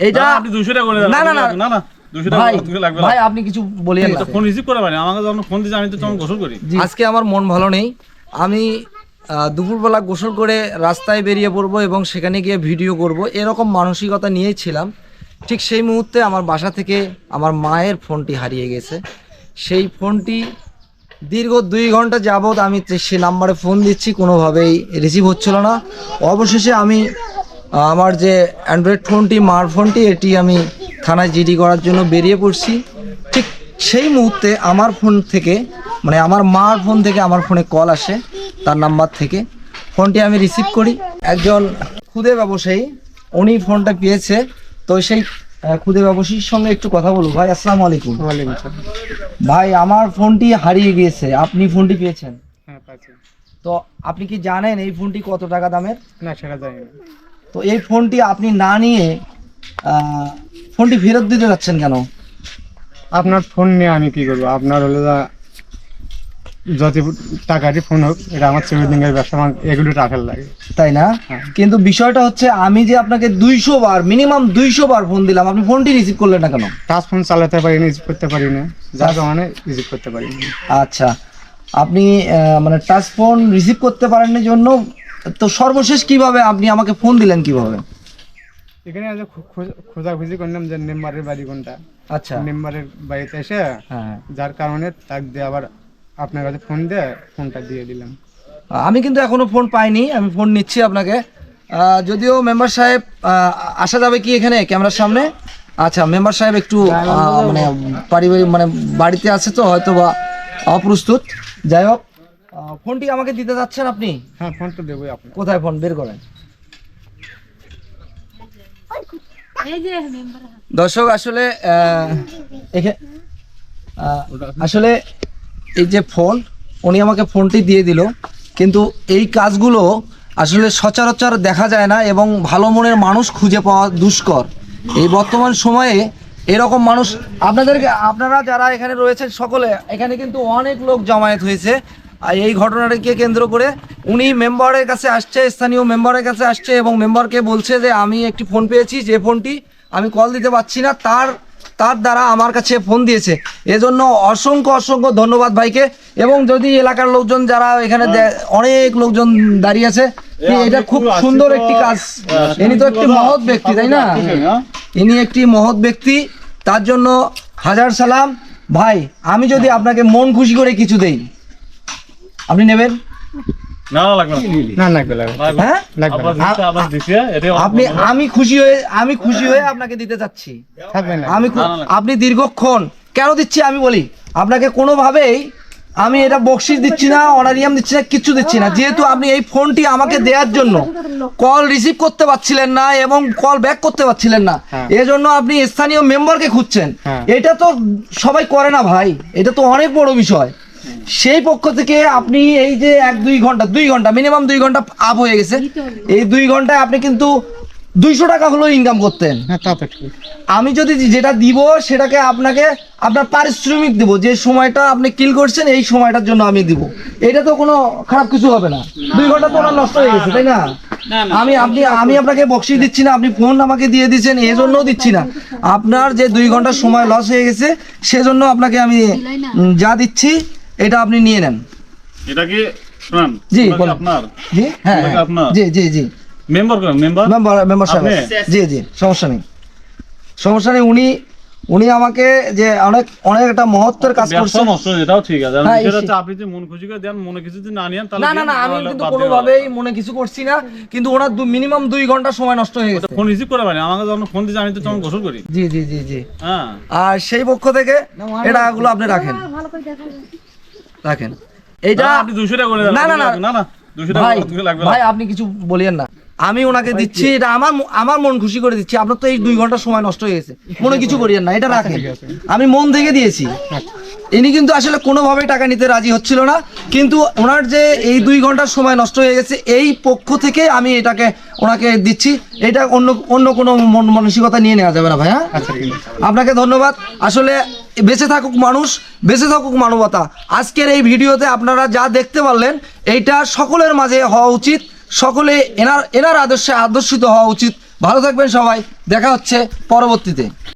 এইটা না, আপনি 200 টাকা করে দেন। না না না। না না 200 টাকা ভাই আপনি কিছু বলিয়েন না ফোন রিসিভ করে আমাকে যখন ফোন দিয়েছে আমি তো তখন গোসল করি। আজকে আমার মন ভালো নেই। আমি দুপুরবেলা গোসল করে রাস্তায় বেরিয়ে পড়ব এবং সেখানে গিয়ে ভিডিও করব। এরকম মানসিকতা নিয়েই ছিলাম। ঠিক সেই মুহূর্তে আমার বাসা থেকে আমার মায়ের ফোনটি হারিয়ে গেছে। সেই ফোনটি দীর্ঘ দুই ঘণ্টা যাবৎ আমি সে নাম্বারে ফোন দিচ্ছি কোনোভাবেই রিসিভ হচ্ছিল না। অবশেষে আমি আমার যে অ্যান্ড্রয়েড ফোনটি মার ফোনটি এটি আমি থানায় জিডি করার জন্য বেরিয়ে পড়ছি। ঠিক সেই মুহূর্তে আমার ফোন থেকে মানে আমার মার ফোন থেকে আমার ফোনে কল আসে তার নাম্বার থেকে। ফোনটি আমি রিসিভ করি। একজন খুদে ব্যবসায়ী উনি ফোনটা পেয়েছে। তো সেই খুদে ব্যবসায়ীর সঙ্গে একটু কথা বলব। ভাই আসসালামু আলাইকুম। ভাই আমার ফোনটি হারিয়ে গিয়েছে। আপনি ফোনটি পেয়েছেন? হ্যাঁ তো আপনি কি জানেন এই ফোনটি কত টাকা দামের? না সেটা জানি না। তো এই ফোনটি আপনি না নিয়ে ফোনটি ফেরত দিতে যাচ্ছেন কেন? আপনার ফোন নিয়ে আমি কি করব? আপনার হলো যত টাকারই ফোন হোক এটা আমার এর ব্যবসা আমার এগুলো রাখার লাগে। তাই না? হ্যাঁ। কিন্তু বিষয়টা হচ্ছে আমি যে আপনাকে দুইশো বার মিনিমাম দুইশো বার ফোন দিলাম আপনি ফোনটি রিসিভ করলেন না কেন? টাচ ফোন চালাতে পারি না রিসিভ করতে পারি না যার কারণে রিসিভ করতে পারি না আচ্ছা। আপনি মানে টাচ ফোন রিসিভ করতে পারেননি জন্য তো সর্বশেষ কীভাবে আপনি আমাকে ফোন দিলেন কীভাবে? এখানে আজ খোঁজাখুঁজি করলাম যে মেম্বারের বাড়ি কোনটা। আচ্ছা। মেম্বারের বাড়িতে এসে হ্যাঁ। যার কারণে তাক দিয়ে আবার আপনার কাছে ফোন দিয়ে ফোনটা দিয়ে দিলাম। আমি কিন্তু এখনও ফোন পাইনি আমি ফোন নিচ্ছি আপনাকে। যদিও মেম্বার সাহেব আসা যাবে কি এখানে ক্যামেরার সামনে? আচ্ছা মেম্বার সাহেব একটু মানে পারিবারিক মানে বাড়িতে আছে তো হয়তো বা অপ্রস্তুত। যাই হোক। ফোনটি আমাকে দিতে যাচ্ছেন আপনি? হ্যাঁ ফোন তো দেবোই আপনার কোথায় ফোন? বের করেন। দর্শক আসলে আসলে এই যে ফোন উনি আমাকে ফোনটি দিয়ে দিল কিন্তু এই কাজগুলো আসলে সচরাচর দেখা যায় না এবং ভালো মনের মানুষ খুঁজে পাওয়া দুষ্কর। এই বর্তমান সময়ে এরকম মানুষ আপনাদেরকে আপনারা যারা এখানে রয়েছেন সকলে এখানে কিন্তু অনেক লোক জমায়েত হয়েছে। আর এই ঘটনাটাকে কেন্দ্র করে উনি মেম্বারের কাছে আসছে স্থানীয় মেম্বারের কাছে আসছে এবং মেম্বারকে বলছে যে আমি একটি ফোন পেয়েছি যে ফোনটি আমি কল দিতে পারছি না তার তার দ্বারা আমার কাছে ফোন দিয়েছে। এজন্য অসংখ্য অসংখ্য ধন্যবাদ ভাইকে। এবং যদি এলাকার লোকজন যারা এখানে অনেক লোকজন দাঁড়িয়ে আছে এটা খুব সুন্দর একটি কাজ। ইনি তো একটি মহৎ ব্যক্তি তাই না? ইনি একটি মহৎ ব্যক্তি। তার জন্য হাজার সালাম। ভাই আমি যদি আপনাকে মন খুশি করে কিছু দেই। আপনি নেবেন। হ্যাঁ? আমি খুশি হয়ে আমি খুশি হয়ে আপনাকে দিতে চাচ্ছি আমি। আপনি দীর্ঘক্ষণ কেন দিচ্ছি আমি বলি? আপনাকে কোনোভাবেই আমি এটা বকশিস দিচ্ছি না অনারিয়াম দিচ্ছি না কিচ্ছু দিচ্ছি না। যেহেতু আপনি এই ফোনটি আমাকে দেওয়ার জন্য কল রিসিভ করতে পারছিলেন না এবং কল ব্যাক করতে পারছিলেন না হ্যাঁ। এজন্য আপনি স্থানীয় মেম্বারকে খুঁজছেন। হ্যাঁ। এটা তো সবাই করে না ভাই। এটা তো অনেক বড় বিষয়। সেই পক্ষ থেকে আপনি এই যে এক দুই ঘণ্টা দুই ঘণ্টা মিনিমাম দুই ঘণ্টা আপ হয়ে গেছে। এই দুই ঘন্টায় আপনি কিন্তু দুইশো টাকা হলেও ইনকাম করতেন। হ্যাঁ আমি যদি যেটা দিব সেটাকে আপনাকে আপনার পারিশ্রমিক দিব যে সময়টা আপনি কিল করছেন এই সময়টার জন্য আমি দিব। এটা তো কোনো খারাপ কিছু হবে না। দুই ঘণ্টা তো ওনার নষ্ট হয়ে গেছে তাই না? আমি আপনি আমি আপনাকে বকশিস দিচ্ছি না আপনি ফোন আমাকে দিয়ে দিচ্ছেন এই জন্যও দিচ্ছি না। আপনার যে দুই ঘণ্টা সময় লস হয়ে গেছে সেজন্য আপনাকে আমি যা দিচ্ছি এটা আপনি নিয়ে নেন। এটা কি? শুনুন জি। আপনার? জি হ্যাঁ হ্যাঁ। আপনার? জি জি জি। মেম্বার করেন মেম্বার? মেম্বার মেম্বার সাহেব। জি জি সমস্যা নেই। সমস্যা নেই উনি উনি আমাকে যে অনেক অনেক একটা মহত্বের কাজ ব্যবসা করছে নষ্ট এটাও ঠিক আছে। হ্যাঁ, আপনি যে মন খুশি করে দেন মনে কিছু যদি না নিয়েন তাহলে না না না আমি কিন্তু কোনোভাবেই মনে কিছু করছি না কিন্তু ওনার মিনিমাম দুই ঘণ্টা সময় নষ্ট হয়ে গেছে। ফোন রিসিভ করে আমাকে যখন ফোন দিয়েছে আমি তো তখন গোসল করি। জি জি জি জি। হ্যাঁ। আর সেই পক্ষ থেকে এটা গুলো আপনি রাখেন। রাখেন। এইটা আপনি 200 টাকা করে না, না, না। না না 200 টাকা ভাই আপনি কিছু বলিয়েন না। আমি ওনাকে দিচ্ছি এটা আমার আমার মন খুশি করে দিচ্ছি। আপনার তো এই দুই ঘণ্টা সময় নষ্ট হয়ে গেছে। মনে কিছু করিয়েন না এটা রাখেন। আমি মন থেকে দিয়েছি। ইনি কিন্তু আসলে কোনোভাবেই টাকা নিতে রাজি হচ্ছিল না। কিন্তু ওনার যে এই দুই ঘণ্টার সময় নষ্ট হয়ে গেছে এই পক্ষ থেকে আমি এটাকে ওনাকে দিচ্ছি। এটা অন্য অন্য কোনো মন মানসিকতা নিয়ে নেওয়া যাবে না ভাই হ্যাঁ আচ্ছা আপনাকে ধন্যবাদ। আসলে বেঁচে থাকুক মানুষ, বেঁচে থাকুক মানবতা। আজকের এই ভিডিওতে আপনারা যা দেখতে পারলেন, এইটা সকলের মাঝে হওয়া উচিত, সকলে এনার এনার আদর্শে আদর্শিত হওয়া উচিত। ভালো থাকবেন সবাই, দেখা হচ্ছে পরবর্তীতে।